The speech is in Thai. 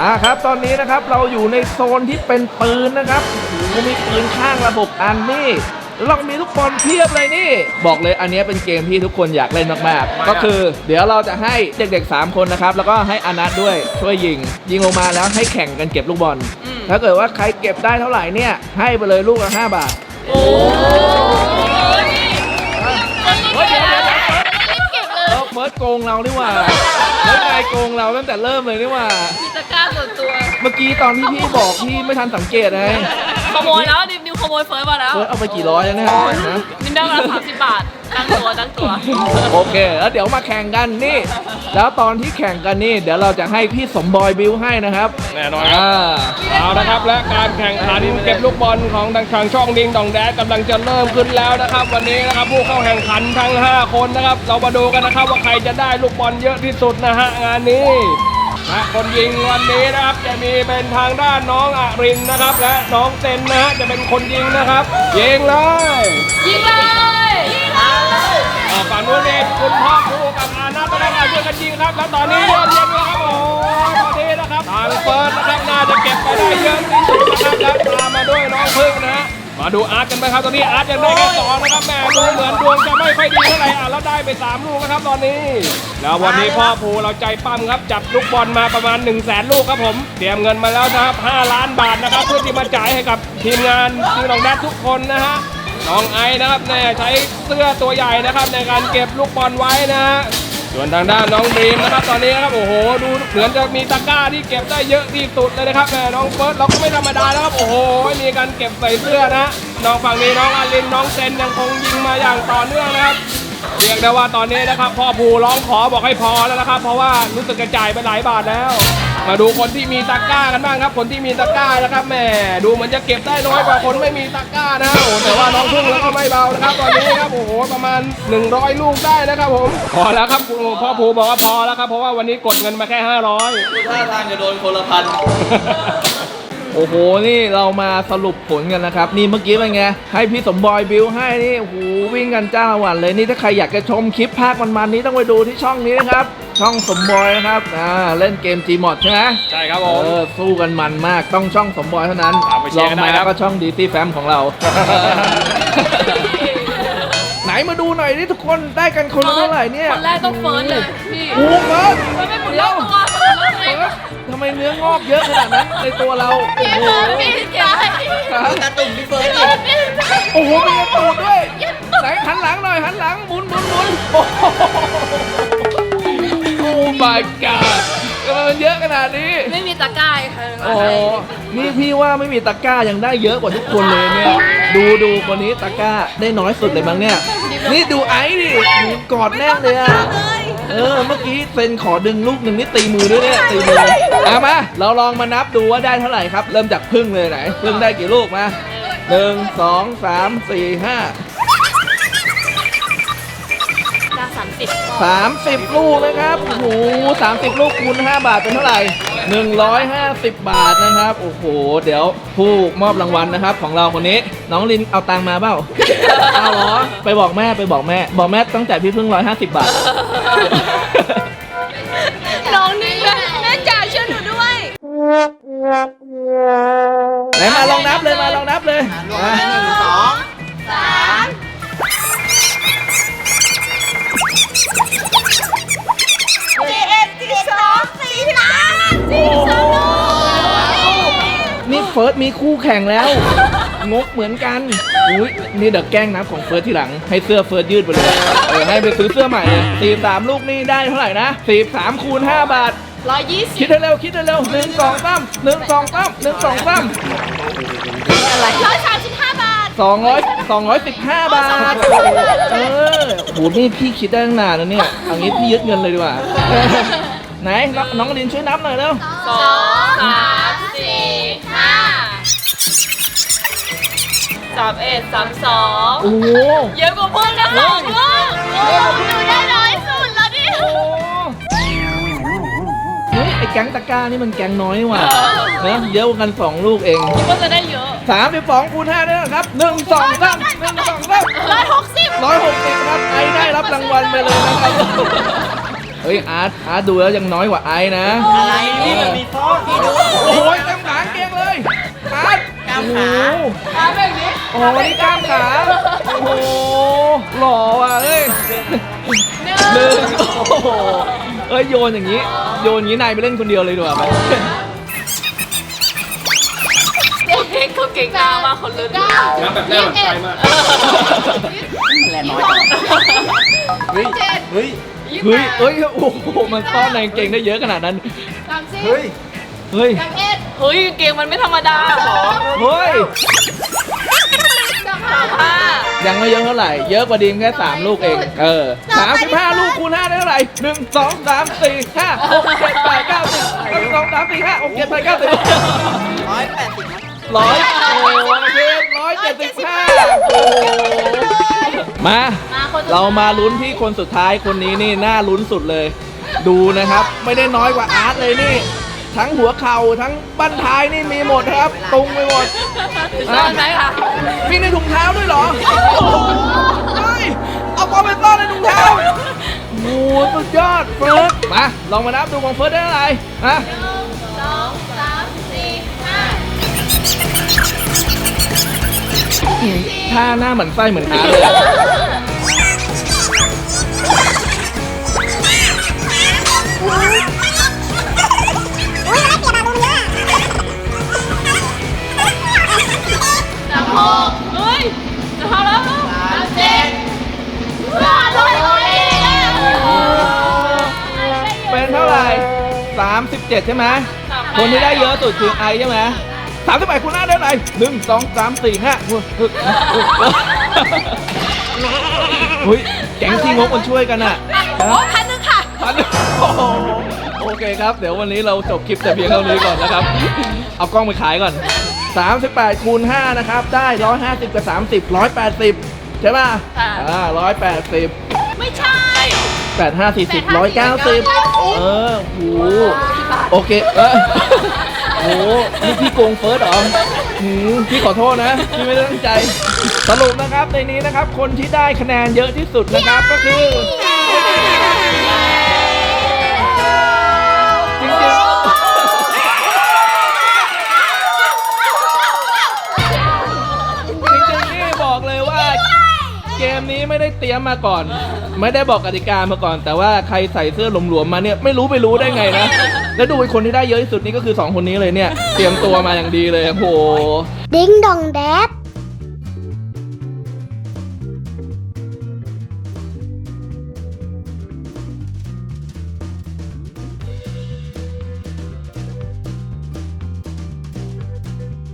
อ่าครับตอนนี้นะครับเราอยู่ในโซนที่เป็นปืนนะครับโอ้โหมีปืนข้างระบบอันนี่แล้วเราก็มีลูกบอลเพียบเลยนี่ บอกเลยอันนี้เป็นเกมที่ทุกคนอยากเล่นมากๆ ก็คือ เดี๋ยวเราจะให้เด็กๆ 3 คนนะครับ แล้วก็ให้อนัทด้วยช่วยยิง ยิงลงมาแล้วให้แข่งกันเก็บลูกบอล ถ้าเกิดว่าใครเก็บได้เท่าไหร่เนี่ย ให้ไปเลยลูกละ5บาทเฮ้ย เดี๋ยวเดี๋ยวเดี๋ยวเออเฟิร์สโกงเรานี่หว่าแล้วนายโกงเราตั้งแต่เริ่มเลยนี่หว่ามีตะกร้าส่วนตัว เมื่อกี้ตอนที่พี่บอกพี่ไม่ทันสังเกตไง ขโมยแล้วนิวนิว ขโมยเฟิร์สมาแล้วเฟิร์สเอาไปกี่ร้อยแล้วเนี่ยนะนิวได้มาละสามสิบบาทตั้งตัวตั้งตัว โอเค แล้วเดี๋ยวมาแข่งกันนี่ แล้วตอนที่แข่งกันนี่ เดี๋ยวเราจะให้พี่สมบอยบิวให้นะครับแน่นอนครับอ่าเอาละครับ และการแข่งขันเก็บลูกบอลของทางช่องดิงดองแดดกำลังจะเริ่มขึ้นแล้วนะครับ วันนี้นะครับผู้เข้าแข่งขันทั้ง 5 คนนะครับ เรามาดูกันนะครับว่าใครจะได้ลูกบอลเยอะที่สุดนะฮะงานนี้ และคนยิงวันนี้นะครับจะมีเป็นทางด้านน้องอรินนะครับ และน้องเซนนะฮะจะเป็นคนยิงนะครับ ยิงเลยยิงเลยอ่าฝั่งนู้นเองคุณพ่อครูกับอานัทนะครับช่วยกันยิงครับ แล้วตอนนี้ยอดเยี่ยมเลยครับโอ้ยตอนนี้นะครับทางเฟิร์สนะครับน่าจะเก็บไปได้เยอะที่สุดนะครับแล้วตามมาด้วยน้องพึ่งนะฮะ มาดูอาร์ตกันไหมครับตอนนี้อาร์ตยังได้แค่สองนะครับแม่ดูเหมือนดวงจะไม่ค่อยดีเท่าไหร่อะแล้วได้ไปสามลูกนะครับตอนนี้ แล้ววันนี้พ่อภูเราใจปั้มครับจับลูกบอลมาประมาณ1นึ่งแสนลูกครับผม เตรียมเงินมาแล้วนะครับ5ล้านบาทนะครับเพื่อที่มาจ่ายให้กับทีมงานทีมน้องแดดทุกคนนะฮะน้องไอ้นะครับเนี่ยใช้เสื้อตัวใหญ่นะครับในการเก็บลูกบอลไว้นะฮะ ส่วนทางด้านน้องบีมนะครับตอนนี้นะครับโอ้โหดูเหมือนจะมีตะกร้าที่เก็บได้เยอะที่สุดเลยนะครับแม่น้องเฟิร์สเราก็ไม่ธรรมดาแล้วครับโอ้โหมีการเก็บใส่เสื้อนะน้องฝั่งนี้น้องอารินน้องเซนยังคงยิงมาอย่างต่อเนื่องนะครับเรียกได้ว่าตอนนี้นะครับพ่อภูร้องขอบอกให้พอแล้วนะครับ เพราะว่ารู้สึกระจายไปหลายบาทแล้ว มาดูคนที่มีตะกร้ากันบ้างครับ คนที่มีตะกร้านะครับแหมดูเหมือนจะเก็บได้น้อยกว่าคนไม่มีตะกร้านะโอ้แต่ว่าน้องพึ่งแล้วก็ไม่เบานะครับตอนนี้ครับโอ้โหประมาณ 100 ลูกได้นะครับผมพอแล้วครับพ่อภูบอกว่าพอแล้วครับเพราะว่าวันนี้กดเงินมาแค่ 500 ท่าทางจะโดนคนละพัน โอ้โห นี่เรามาสรุปผลกันนะครับ นี่เมื่อกี้เป็นไง ให้พี่สมบอยบิวให้นี่โอ้โหวิ่งกันจ้าละวันเลยนี่ถ้าใครอยากจะชมคลิปภาคมันๆนี้ต้องไปดูที่ช่องนี้นะครับ ช่องสมบอยนะครับอ่าเล่นเกม Gmod ใช่ไหมใช่ครับผเอมอสู้กันมันมากต้องช่องสมบอยเท่านั้นตามไปเชีลยอร์งกันได้มาครับ ก็ช่องดีซี่แฟมของเรา ไหนมาดูหน่อยนี่ทุกคนได้กันคนละเท่าไหร่เนี่ยคนแรกต้องเฟิร์สเลยพี่โอ้โหเฟิร์สมันไม่หมุนรอบตัวเฟิร์สเลยทำไมเนื้องอกเยอะขนาดนั้นในตัวเรา โอ้โหพี่เก็บให้ตาตุ่มพี่เฟิร์สดิโอ้โหมีกระตูดด้วยไหนหันหลังหน่อยหันหลังหมุนหมุนหมุนโอ้โหโอ้ my god ทำไมมันเยอะขนาดนี้ ไม่มีตะกร้าค่ะโอ้โหนี่พี่ว่าไม่มีตะกร้ายังได้เยอะกว่าทุกคนเลยเนี่ย ดูดูคนนี้ตะกร้าได้น้อยสุดเลยมั้งเนี่ย นี่ดูไอ้ดิกอดแน่นเลยอะ เออเมื่อกี้เซนขอดึงลูกหนึ่งนี่ตีมือด้วยเนี่ยตีมือเอามาเราลองมานับดูว่าได้เท่าไหร่ครับ เริ่มจากพึ่งเลยไหนพึ่งได้กี่ลูกมาหนึ่งสองสามสี่ห้าได้สามสิบสามสิบลูกนะครับโอ้โหสามสิบลูกคูณห้าบาทเป็นเท่าไหร่ หนึ่งร้อยห้าสิบบาทนะครับ โอ้โห เดี๋ยวผู้มอบรางวัลนะครับ ของเราคนนี้ น้องลินเอาตังค์มาเปล่า เอาเหรอ ไปบอกแม่ไปบอกแม่ บอกแม่ตั้งแต่พี่เพิ่งร้อยห้าสิบบาท น้องนี่แม่จ๋าช่วยหนูด้วย ไหนมาลองนับเลยมาลองนับเลย ฟิร์สมีคู่แข่งแล้ว งกเหมือนกันอุ้ยนี่เดี๋ยวแกล้งนับของเฟิร์สทีหลัง ให้เสื้อเฟิร์สยืดไปเลยเออให้ไปซื้อเสื้อใหม่สี่สามลูกนี่ได้เท่าไหร่นะสี่สามคูณห้าบาท ร้อยยี่สิคิบดเร็วๆคิดเร็วๆหนึ่งสองสามหนึ่งสองสามหนึ่งสองสามร้อยสามสิบห้าบาท สองร้อยสองร้อยสิบห้าบาทเออโหนี่พี่คิดได้ตั้งนานแล้วเนี่ยเอันนี้พี่ยึดเงินเลยดีกว่า ไหนน้องน้องลินช่วยนับหน่อยเร็ว สองสาม สามเอ็ดสามสองโอ้โหเยอะกว่าเพื่อนนะสองลูกหนูได้น้อยสุดแล้วดิโอ้เฮ้ยไอ้แก๊งตะกร้านี่มันแก๊งน้อยนี่หว่านะเยอะกว่ากันสองลูกเองก็จะได้เยอะสามสิบสองคูณห้าได้แล้วครับหนึ่งสองสามหนึ่งสองสามร้อยหกสิบร้อยหกสิบครับไอได้รับรางวัลไปเลยนะครับเฮ้ยอาร์ตอาร์ตดูแล้วยังน้อยกว่าไอ้นะ อะไรนี่มันมีซ่อนพี่ดูโอ้ยเต็มขา อ้โหนี่กล้ามขา โอ้โห หล่อว่ะเอ้ยหนึ่งโอ้โห เอ้ยโยนอย่างนี้ โยนอย่างนี้นายไปเล่นคนเดียวเลยดีกว่าไหมเด็กเขาเก่งมากมาคนลุ้นน้ำแบบแรกแบบใจมากแหลมน้อยเฮ้ยเฮ้ยเฮ้ยเฮ้ย โอ้โห มันซ่อนในกางเกงได้เยอะขนาดนั้น สามสิบเฮ้ย เฮ้ยสามเอ็ดเฮ้ย เก่งมันไม่ธรรมดาหรอ เฮ้ย สามห้ายังไม่เยอะเท่าไหร่ เยอะกว่าดีมแค่3ลูกเอง เออสามสิบห้าลูกคูณห้าได้เท่าไหร่หนึ่งสองสามสี่ห้าหกเจ็ดแปดเก้าสิบหนึ่งสองสามสี่ห้าหกเจ็ดแปดเก้าสิบร้อยแปดสิบนะร้อยโอ้โหร้อยเจ็ดสิบห้าโอ้โหมามาคนสุดท้ยเรามาลุ้นที่คนสุดท้ายคนนี้นี่น่าลุ้นสุดเลย ดูนะครับ ไม่ได้น้อยกว่าอาร์ตเลยนี่ ทั้งหัวเข่าทั้งบั้นท้ายนี่มีหมดครับตรงไปหมดซ่อนไหมคะมีในถุงเท้าด้วยเหรอเฮ้ยเอาปอมไปซ่อนในถุงเท้าโอ้โหสุดยอดเฟิร์สมาลองมานับดูของเฟิร์สได้เท่าไหร่ฮะหนึ่งสองสามสี่ห้าถ้าหน้าเหมือนไส้เหมือนอาร์ตเลย 37 ใช่ไหมคนที่ได้เยอะสุดคือไอใช่ไหมสามสิบแปดคูณหน้าได้เท่าไหร่หนึ่งสองสามสี่ห้าเฮ้ยแก๊งที่งกมันช่วยกันอะโอ้พันหนึ่งค่ะพันโอ้โหโอเคครับ เดี๋ยววันนี้เราจบคลิปแต่เพียงเท่านี้ก่อนนะครับ เอากล้องไปขายก่อน 38คูณ5นะครับ ได้ 150 กับ 30 180 ใช่ป่ะค่ะอ่า180 ไม่ใช่8 5 40 190เออโหโอเคเออโหนี่พี่โกงเฟิร์สเหรอหืมพี่ขอโทษนะพี่ไม่ได้ตั้งใจสรุปนะครับในนี้นะครับ คนที่ได้คะแนนเยอะที่สุดนะครับก็คือจริงๆ จริงๆนี่บอกเลยว่าเกมนี้ไม่ได้เตรียมมาก่อน ไม่ได้บอกกติกามาก่อน แต่ว่าใครใส่เสื้อหลวมๆมาเนี่ยไม่รู้ไปรู้ได้ไงนะ แล้วดูคนที่ได้เยอะที่สุดนี่ก็คือสองคนนี้เลยเนี่ย เตรียมตัวมาอย่างดีเลยโอ้โห Ding dong dad.